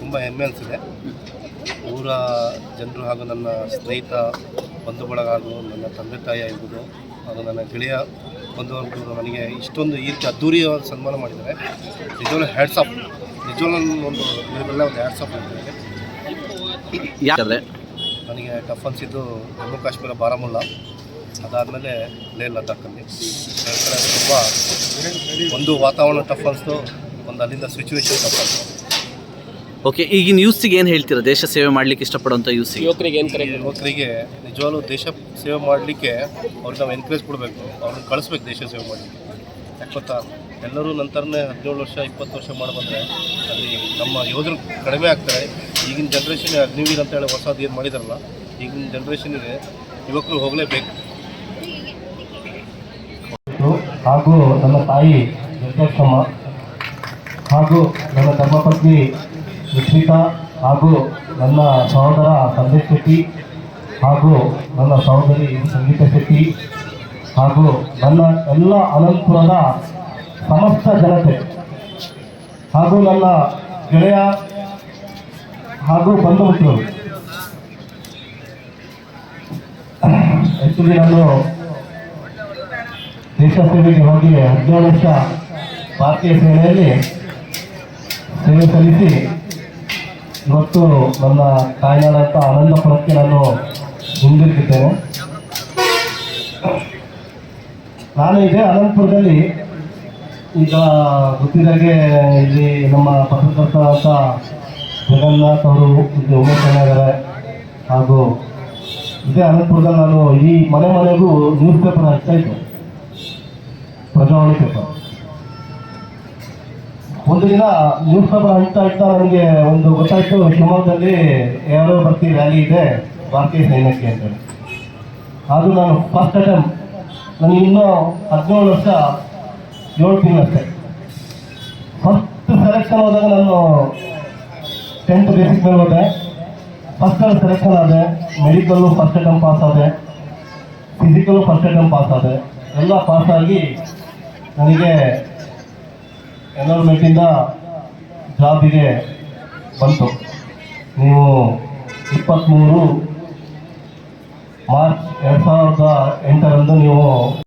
ತುಂಬ ಹೆಮ್ಮೆ ಅನಿಸಿದೆ. ಊರ ಜನರು ಹಾಗೂ ನನ್ನ ಸ್ನೇಹಿತ ಬಂಧು ಬಳಗ ಹಾಗೂ ನನ್ನ ತಂದೆ ತಾಯಿ ಆಗಿರ್ಬೋದು ಹಾಗೂ ನನ್ನ ಗೆಳೆಯ ಬಂಧುವರ್ಗರು ನನಗೆ ಇಷ್ಟೊಂದು ಈ ರೀತಿ ಅದ್ದೂರಿಯ ಸನ್ಮಾನ ಮಾಡಿದ್ದಾರೆ. ಹ್ಯಾಡ್ಸ್ ಆಫ್ ನಿಜವಾಗ್ಲೂ ಒಂದು ಇವರೆಲ್ಲ ಒಂದು ಹ್ಯಾಡ್ಸ್ ಆಫ್ ಮಾಡಿದ್ದಾರೆ. ಯಾಕಂದ್ರೆ? ನನಗೆ ಟಫ್ ಅನಿಸಿದ್ದು ಜಮ್ಮು ಕಾಶ್ಮೀರ ಬಾರಾಮುಲ್ಲಾ. ಅದಾದಮೇಲೆ ಲೇ ಲದ್ದಾಖಲ್ಲಿ ತುಂಬ ಒಂದು ವಾತಾವರಣ ಟಫ್ ಅನಿಸ್ತು ಒಂದು ಅಲ್ಲಿಂದ ಸಿಚುವೇಶನ್ ಟಫ್ ಅನಿಸ್ತು. ಓಕೆ ಈಗಿನ ಯೂಸಿಗೆ ಏನು ಹೇಳ್ತೀರಾ? ದೇಶ ಸೇವೆ ಮಾಡ್ಲಿಕ್ಕೆ ಇಷ್ಟಪಡುವಂಥ ಯೂಸ್ ಯುವಕರಿಗೆ ಏನು ಕರೆ ಈ ಯುವಕರಿಗೆ ನಿಜವಾಗ್ಲೂ ದೇಶ ಸೇವೆ ಮಾಡಲಿಕ್ಕೆ ಅವ್ರಿಗೆ ನಾವು ಎನ್ಕರೇಜ್ ಕೊಡಬೇಕು. ಅವ್ರನ್ನ ಕಳಿಸ್ಬೇಕು ದೇಶ ಸೇವೆ ಮಾಡಲಿಕ್ಕೆ. ಯಾಕೆ ಗೊತ್ತಾ? ಎಲ್ಲರೂ ನಂತರನೇ ಹದಿನೇಳು ವರ್ಷ ಇಪ್ಪತ್ತು ವರ್ಷ ಮಾಡಬಂದ್ರೆ ಬಂದರೆ ಅಲ್ಲಿ ನಮ್ಮ ಯೋಧರು ಕಡಿಮೆ ಆಗ್ತಾರೆ. ಈಗಿನ ಜನ್ರೇಷನ್ ಅಗ್ನಿವೀರ್ ಅಂತ ಹೇಳಿ ಹೊಸದು ಏನು ಮಾಡಿದಾರಲ್ಲ ಈಗಿನ ಜನ್ರೇಷನ್ಗೆ ಯುವಕರು ಹೋಗಲೇಬೇಕು. ಹಾಗೂ ನನ್ನ ತಾಯಿ ಹಾಗೂ ನನ್ನ ಧರ್ಮಪತ್ನಿ ನಿಶ್ಚಿತಾ ಹಾಗೂ ನನ್ನ ಸಹೋದರ ಸಂದೇಶ್ ಶೆಟ್ಟಿ ಹಾಗೂ ನನ್ನ ಸಹೋದರಿ ಸಂಗೀತ ಶೆಟ್ಟಿ ಹಾಗೂ ನನ್ನ ಎಲ್ಲ ಅನಂತಪುರದ ಸಮಸ್ತ ಜನತೆ ಹಾಗೂ ನನ್ನ ಗೆಳೆಯ ಹಾಗೂ ಬಂಧು ಮಿತ್ರರು. ಆ್ಯಕ್ಚುಲಿ ನಾನು ದೇಶ ಸೇವೆಗೆ ಹೋಗಿ ಹದಿನೇಳು ವರ್ಷ ಭಾರತೀಯ ಸೇನೆಯಲ್ಲಿ ಸೇವೆ ಸಲ್ಲಿಸಿ ಇವತ್ತು ನನ್ನ ತಾಯ್ನಾಡಂತ ಆನಂದಪುರಕ್ಕೆ ನಾನು ಮುಂದಿಟ್ಟಿದ್ದೇನೆ ನಾನು ಇದೇ ಅನಂತಪುರದಲ್ಲಿ ಈಗ ಗೊತ್ತಿದ್ದಾಗೆ ಇಲ್ಲಿ ನಮ್ಮ ಪತ್ರಕರ್ತರಾದ ಜಗನ್ನಾಥ್ ಅವರು ಇಲ್ಲಿ ಉಮೇಶ್ ಅಣ್ಣ ಹಾಗೂ ಇದೇ ಅನಂತಪುರದಲ್ಲಿ ನಾನು ಈ ಮನೆ ಮನೆಗೂ ನ್ಯೂಸ್ ಪೇಪರ್ ಹಾಕ್ತಾ ಇದ್ದೆ. ಪ್ರಜಾವಾಣಿ ಪೇಪರ್ ಒಂದು ದಿನ ನ್ಯೂಸ್ ಪೇಪರ್ ಹಂಚ್ತಾ ಇರ್ತಾ ನನಗೆ ಒಂದು ಗೊತ್ತಾಯ್ತು, ಶಿವಮೊಗ್ಗದಲ್ಲಿ ಯಾರೋ ಬರ್ತೀವಿ ರ್ಯಾಲಿ ಇದೆ, ಭಾರತೀಯ ಸೈನ್ಯಕ್ಕೆ ಅಂತೇಳಿ. ಅದು ನಾನು ಫಸ್ಟ್ ಅಟೆಂಪ್ ನನಗೆ ಇನ್ನೂ ಹದಿನೇಳು ವರ್ಷ, ಏಳು ತಿಂಗಳಷ್ಟೇ ಫಸ್ಟ್ ಸೆಲೆಕ್ಷನ್ ಹೋದಾಗ ನಾನು ಟೆಂತ್ ಬೇಸಿಕ್ ಮೇಲೆ ಹೋದೆ. ಫಸ್ಟ್ ಸೆಲೆಕ್ಷನ್ ಆದೆ ಮೆಡಿಕಲ್ಲು ಫಸ್ಟ್ ಅಟೆಂಪ್ ಪಾಸ್ ಆದೆ ಫಿಸಿಕಲ್ಲು ಫಸ್ಟ್ ಅಟೆಂಪ್ ಪಾಸ್ ಆದೆ. ಎಲ್ಲ ಪಾಸ್ ಆಗಿ ನನಗೆ ಎನ್ರೋಲ್ಮೆಂಟಿಂದ ಜಾಬಿಗೆ ಬಂತು. ನೀವು ಇಪ್ಪತ್ತ್ಮೂರು ಮಾರ್ಚ್ ಎರಡು ಸಾವಿರದ ಎಂಟರಂದು ನೀವು